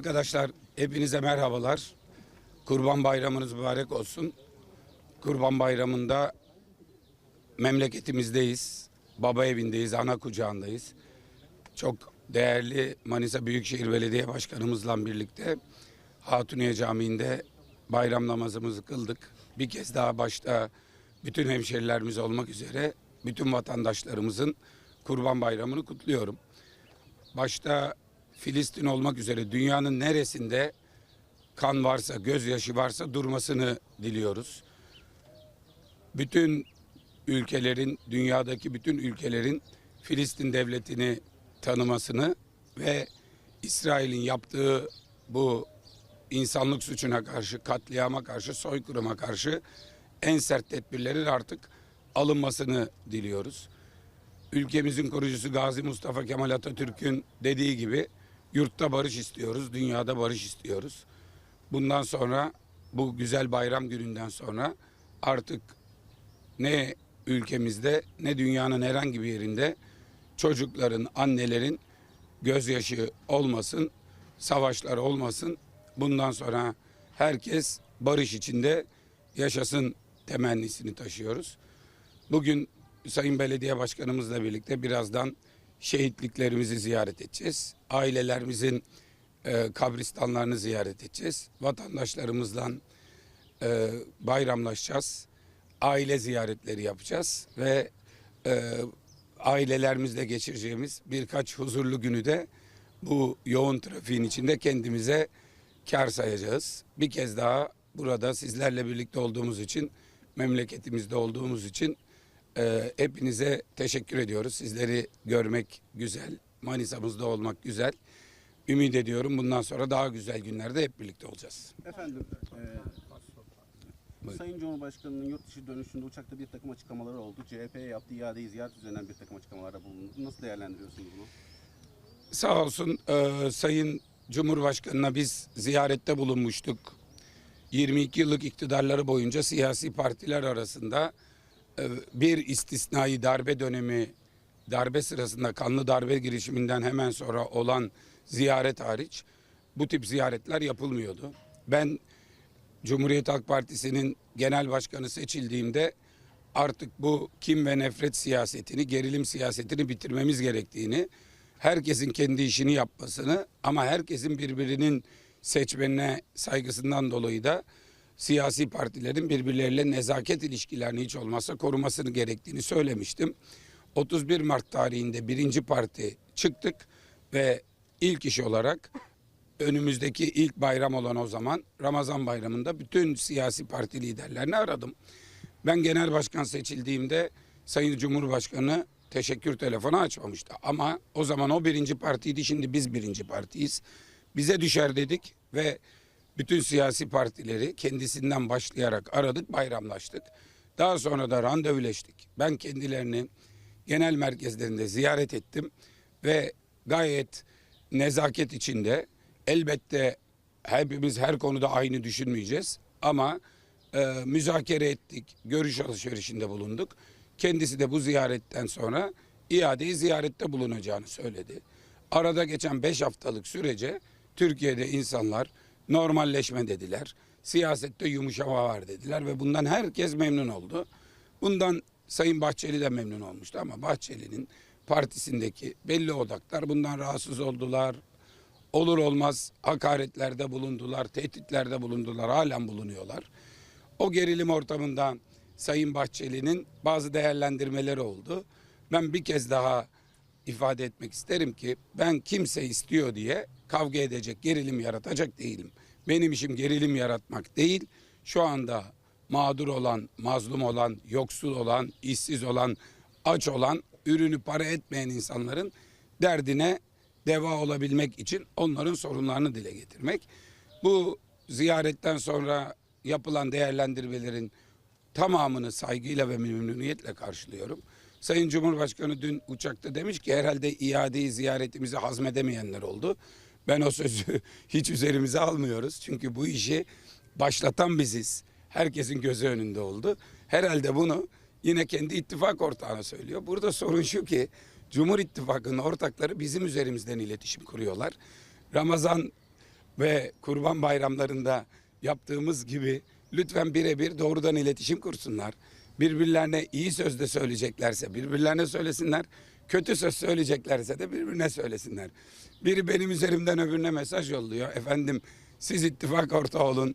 Arkadaşlar hepinize merhabalar. Kurban Bayramınız mübarek olsun. Kurban Bayramı'nda memleketimizdeyiz. Baba evindeyiz, ana kucağındayız. Çok değerli Manisa Büyükşehir Belediye Başkanımızla birlikte Hatuniye Camii'nde bayram namazımızı kıldık. Bir kez daha başta bütün hemşerilerimiz olmak üzere bütün vatandaşlarımızın Kurban Bayramı'nı kutluyorum. Başta Filistin olmak üzere dünyanın neresinde kan varsa, gözyaşı varsa durmasını diliyoruz. Bütün ülkelerin, dünyadaki bütün ülkelerin Filistin devletini tanımasını ve İsrail'in yaptığı bu insanlık suçuna karşı, katliama karşı, soykırıma karşı en sert tedbirlerin artık alınmasını diliyoruz. Ülkemizin kurucusu Gazi Mustafa Kemal Atatürk'ün dediği gibi yurtta barış istiyoruz, dünyada barış istiyoruz. Bundan sonra bu güzel bayram gününden sonra artık ne ülkemizde ne dünyanın herhangi bir yerinde çocukların, annelerin gözyaşı olmasın, savaşlar olmasın. Bundan sonra herkes barış içinde yaşasın temennisini taşıyoruz. Bugün Sayın Belediye Başkanımızla birlikte birazdan şehitliklerimizi ziyaret edeceğiz. Ailelerimizin e, kabristanlarını ziyaret edeceğiz. Vatandaşlarımızla e, bayramlaşacağız. Aile ziyaretleri yapacağız ve e, ailelerimizle geçireceğimiz birkaç huzurlu günü de bu yoğun trafiğin içinde kendimize kar sayacağız. Bir kez daha burada sizlerle birlikte olduğumuz için, memleketimizde olduğumuz için e, hepinize teşekkür ediyoruz. Sizleri görmek güzel, Manisa'mızda olmak güzel. Ümit ediyorum bundan sonra daha güzel günlerde hep birlikte olacağız. Efendim, e, Sayın Cumhurbaşkanı'nın yurt dışı dönüşünde uçakta bir takım açıklamaları oldu. CHP'ye yaptığı iadeyi ziyaret üzerinden bir takım açıklamalarda bulundu. Nasıl değerlendiriyorsunuz bunu? Sağ olsun e, Sayın Cumhurbaşkanı'na biz ziyarette bulunmuştuk. 22 yıllık iktidarları boyunca siyasi partiler arasında bir istisnai darbe dönemi, darbe sırasında kanlı darbe girişiminden hemen sonra olan ziyaret hariç bu tip ziyaretler yapılmıyordu. Ben Cumhuriyet Halk Partisi'nin genel başkanı seçildiğimde artık bu kim ve nefret siyasetini, gerilim siyasetini bitirmemiz gerektiğini, herkesin kendi işini yapmasını ama herkesin birbirinin seçmenine saygısından dolayı da siyasi partilerin birbirleriyle nezaket ilişkilerini hiç olmazsa korumasını gerektiğini söylemiştim. 31 Mart tarihinde birinci parti çıktık ve ilk iş olarak önümüzdeki ilk bayram olan o zaman Ramazan bayramında bütün siyasi parti liderlerini aradım. Ben genel başkan seçildiğimde Sayın Cumhurbaşkanı teşekkür telefonu açmamıştı. Ama o zaman o birinci partiydi şimdi biz birinci partiyiz. Bize düşer dedik ve bütün siyasi partileri kendisinden başlayarak aradık bayramlaştık. Daha sonra da randevuleştik. Ben kendilerini genel merkezlerinde ziyaret ettim ve gayet nezaket içinde elbette hepimiz her konuda aynı düşünmeyeceğiz ama e, müzakere ettik, görüş alışverişinde bulunduk. Kendisi de bu ziyaretten sonra iadeyi ziyarette bulunacağını söyledi. Arada geçen beş haftalık sürece Türkiye'de insanlar normalleşme dediler. Siyasette yumuşama var dediler ve bundan herkes memnun oldu. Bundan Sayın Bahçeli de memnun olmuştu ama Bahçeli'nin partisindeki belli odaklar bundan rahatsız oldular. Olur olmaz hakaretlerde bulundular, tehditlerde bulundular, halen bulunuyorlar. O gerilim ortamında Sayın Bahçeli'nin bazı değerlendirmeleri oldu. Ben bir kez daha ifade etmek isterim ki ben kimse istiyor diye kavga edecek, gerilim yaratacak değilim. Benim işim gerilim yaratmak değil. Şu anda mağdur olan, mazlum olan, yoksul olan, işsiz olan, aç olan, ürünü para etmeyen insanların derdine deva olabilmek için onların sorunlarını dile getirmek. Bu ziyaretten sonra yapılan değerlendirmelerin tamamını saygıyla ve memnuniyetle karşılıyorum. Sayın Cumhurbaşkanı dün uçakta demiş ki herhalde iadeyi ziyaretimizi hazmedemeyenler oldu. Ben o sözü hiç üzerimize almıyoruz. Çünkü bu işi başlatan biziz. Herkesin gözü önünde oldu. Herhalde bunu yine kendi ittifak ortağına söylüyor. Burada sorun şu ki Cumhur İttifakı'nın ortakları bizim üzerimizden iletişim kuruyorlar. Ramazan ve kurban bayramlarında yaptığımız gibi lütfen birebir doğrudan iletişim kursunlar. Birbirlerine iyi sözde söyleyeceklerse birbirlerine söylesinler. Kötü söz söyleyeceklerse de birbirine söylesinler. Biri benim üzerimden öbürüne mesaj yolluyor. Efendim siz ittifak ortağı olun.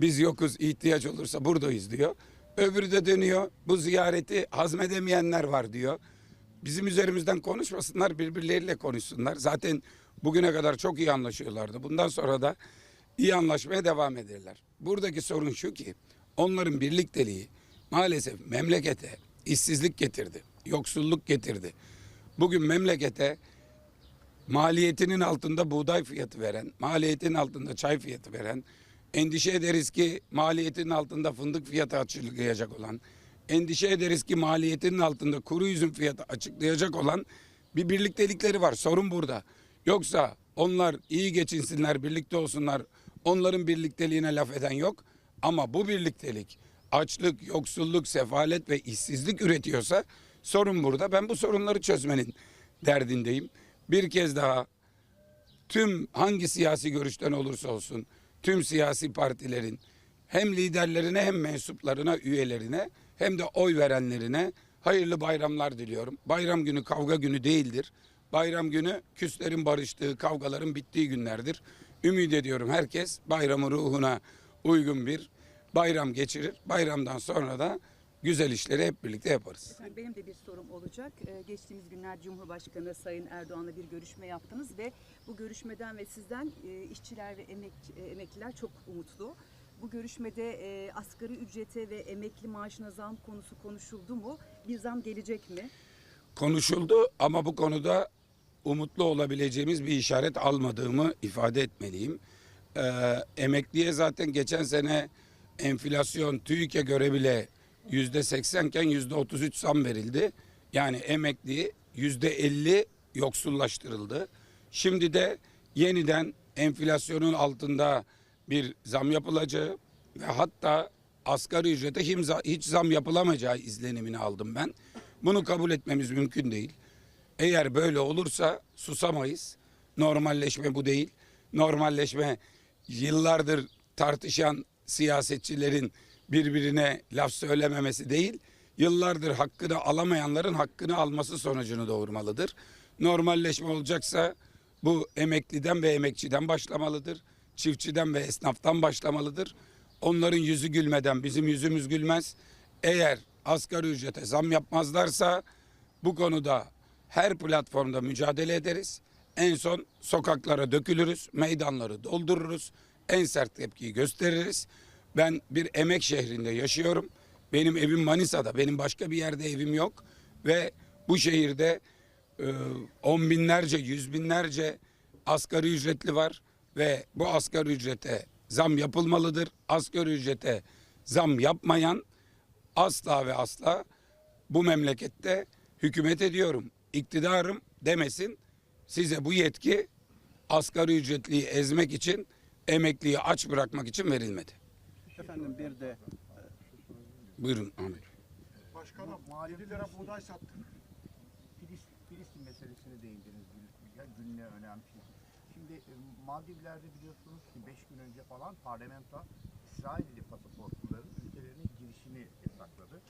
Biz yokuz ihtiyaç olursa buradayız diyor. Öbürü de dönüyor. Bu ziyareti hazmedemeyenler var diyor. Bizim üzerimizden konuşmasınlar, birbirleriyle konuşsunlar. Zaten bugüne kadar çok iyi anlaşıyorlardı. Bundan sonra da iyi anlaşmaya devam ederler. Buradaki sorun şu ki onların birlikteliği maalesef memlekete işsizlik getirdi, yoksulluk getirdi. Bugün memlekete maliyetinin altında buğday fiyatı veren, maliyetinin altında çay fiyatı veren, endişe ederiz ki maliyetinin altında fındık fiyatı açıklayacak olan, endişe ederiz ki maliyetinin altında kuru üzüm fiyatı açıklayacak olan bir birliktelikleri var. Sorun burada. Yoksa onlar iyi geçinsinler, birlikte olsunlar. Onların birlikteliğine laf eden yok. Ama bu birliktelik açlık, yoksulluk, sefalet ve işsizlik üretiyorsa sorun burada. Ben bu sorunları çözmenin derdindeyim. Bir kez daha tüm hangi siyasi görüşten olursa olsun tüm siyasi partilerin hem liderlerine hem mensuplarına, üyelerine hem de oy verenlerine hayırlı bayramlar diliyorum. Bayram günü kavga günü değildir. Bayram günü küslerin barıştığı, kavgaların bittiği günlerdir. Ümit ediyorum herkes bayramın ruhuna uygun bir bayram geçirir. Bayramdan sonra da güzel işleri hep birlikte yaparız. Efendim benim de bir sorum olacak. Ee, geçtiğimiz günler Cumhurbaşkanı Sayın Erdoğan'la bir görüşme yaptınız ve bu görüşmeden ve sizden e, işçiler ve emek, e, emekliler çok umutlu. Bu görüşmede e, asgari ücrete ve emekli maaşına zam konusu konuşuldu mu? Bir zam gelecek mi? konuşuldu ama bu konuda umutlu olabileceğimiz bir işaret almadığımı ifade etmeliyim. Ee, emekliye zaten geçen sene enflasyon TÜİK'e göre bile yüzde seksenken yüzde otuz üç zam verildi. Yani emekli yüzde elli yoksullaştırıldı. Şimdi de yeniden enflasyonun altında bir zam yapılacağı ve hatta asgari ücrete hiç zam yapılamayacağı izlenimini aldım ben. Bunu kabul etmemiz mümkün değil. Eğer böyle olursa susamayız. Normalleşme bu değil. Normalleşme yıllardır tartışan siyasetçilerin birbirine laf söylememesi değil. Yıllardır hakkını alamayanların hakkını alması sonucunu doğurmalıdır. Normalleşme olacaksa bu emekliden ve emekçiden başlamalıdır. Çiftçiden ve esnaftan başlamalıdır. Onların yüzü gülmeden bizim yüzümüz gülmez. Eğer asgari ücrete zam yapmazlarsa bu konuda her platformda mücadele ederiz. En son sokaklara dökülürüz, meydanları doldururuz. En sert tepkiyi gösteririz. Ben bir emek şehrinde yaşıyorum. Benim evim Manisa'da, benim başka bir yerde evim yok. Ve bu şehirde e, on binlerce, yüz binlerce asgari ücretli var. Ve bu asgari ücrete zam yapılmalıdır. Asgari ücrete zam yapmayan asla ve asla bu memlekette hükümet ediyorum, iktidarım demesin. Size bu yetki asgari ücretliyi ezmek için, emekliyi aç bırakmak için verilmedi. Efendim bir de Buyurun Ahmet. Başkanım, 7 lira buğday sattık. Filistin, Filistin meselesine değindiniz. Yani gününe önemli. Şimdi e, Maldivler'de biliyorsunuz ki 5 gün önce falan parlamento İsrailli pasaportluların ülkelerine girişini yasakladı.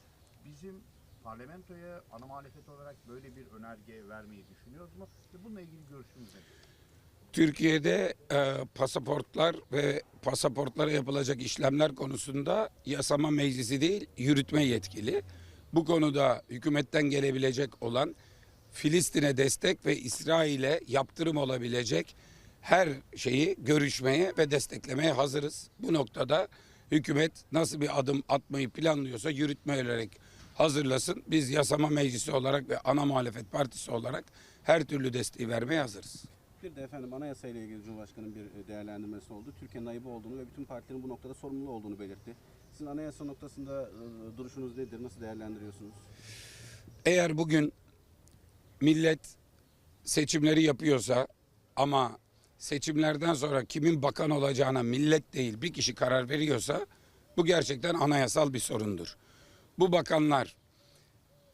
Bizim parlamentoya ana muhalefet olarak böyle bir önerge vermeyi düşünüyoruz mu? Ve bununla ilgili görüşünüz nedir? Türkiye'de e, pasaportlar ve pasaportlara yapılacak işlemler konusunda yasama meclisi değil, yürütme yetkili. Bu konuda hükümetten gelebilecek olan Filistin'e destek ve İsrail'e yaptırım olabilecek her şeyi görüşmeye ve desteklemeye hazırız. Bu noktada hükümet nasıl bir adım atmayı planlıyorsa yürütme olarak hazırlasın. Biz yasama meclisi olarak ve ana muhalefet partisi olarak her türlü desteği vermeye hazırız. Bir de efendim anayasa ile ilgili Cumhurbaşkanı'nın bir e, değerlendirmesi oldu. Türkiye'nin ayıbı olduğunu ve bütün partilerin bu noktada sorumlu olduğunu belirtti. Sizin anayasa noktasında e, duruşunuz nedir? Nasıl değerlendiriyorsunuz? Eğer bugün millet seçimleri yapıyorsa ama seçimlerden sonra kimin bakan olacağına millet değil bir kişi karar veriyorsa bu gerçekten anayasal bir sorundur. Bu bakanlar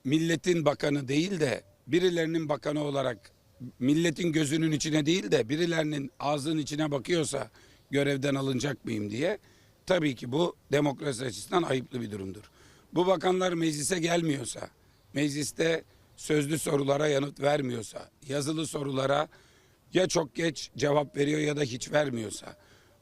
milletin bakanı değil de birilerinin bakanı olarak milletin gözünün içine değil de birilerinin ağzının içine bakıyorsa görevden alınacak mıyım diye. Tabii ki bu demokrasi açısından ayıplı bir durumdur. Bu bakanlar meclise gelmiyorsa, mecliste sözlü sorulara yanıt vermiyorsa, yazılı sorulara ya çok geç cevap veriyor ya da hiç vermiyorsa,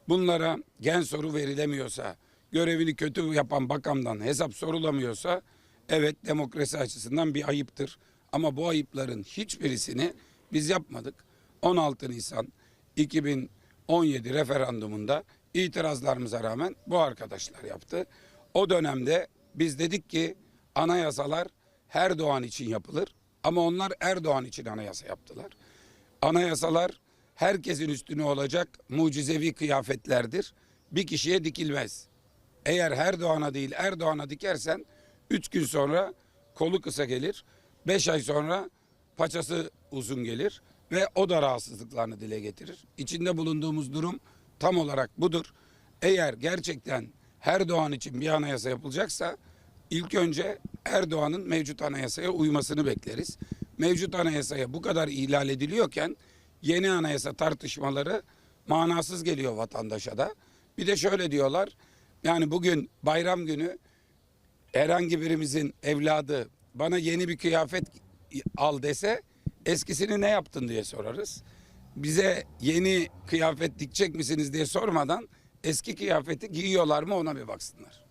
bunlara gen soru verilemiyorsa, görevini kötü yapan bakandan hesap sorulamıyorsa, evet demokrasi açısından bir ayıptır. Ama bu ayıpların hiçbirisini biz yapmadık. 16 Nisan 2017 referandumunda itirazlarımıza rağmen bu arkadaşlar yaptı. O dönemde biz dedik ki anayasalar Erdoğan için yapılır ama onlar Erdoğan için anayasa yaptılar. Anayasalar herkesin üstüne olacak mucizevi kıyafetlerdir. Bir kişiye dikilmez. Eğer Erdoğan'a değil Erdoğan'a dikersen üç gün sonra kolu kısa gelir. Beş ay sonra paçası uzun gelir ve o da rahatsızlıklarını dile getirir. İçinde bulunduğumuz durum tam olarak budur. Eğer gerçekten Erdoğan için bir anayasa yapılacaksa ilk önce Erdoğan'ın mevcut anayasaya uymasını bekleriz. Mevcut anayasaya bu kadar ihlal ediliyorken yeni anayasa tartışmaları manasız geliyor vatandaşa da. Bir de şöyle diyorlar. Yani bugün bayram günü herhangi birimizin evladı bana yeni bir kıyafet al dese eskisini ne yaptın diye sorarız. Bize yeni kıyafet dikecek misiniz diye sormadan eski kıyafeti giyiyorlar mı ona bir baksınlar.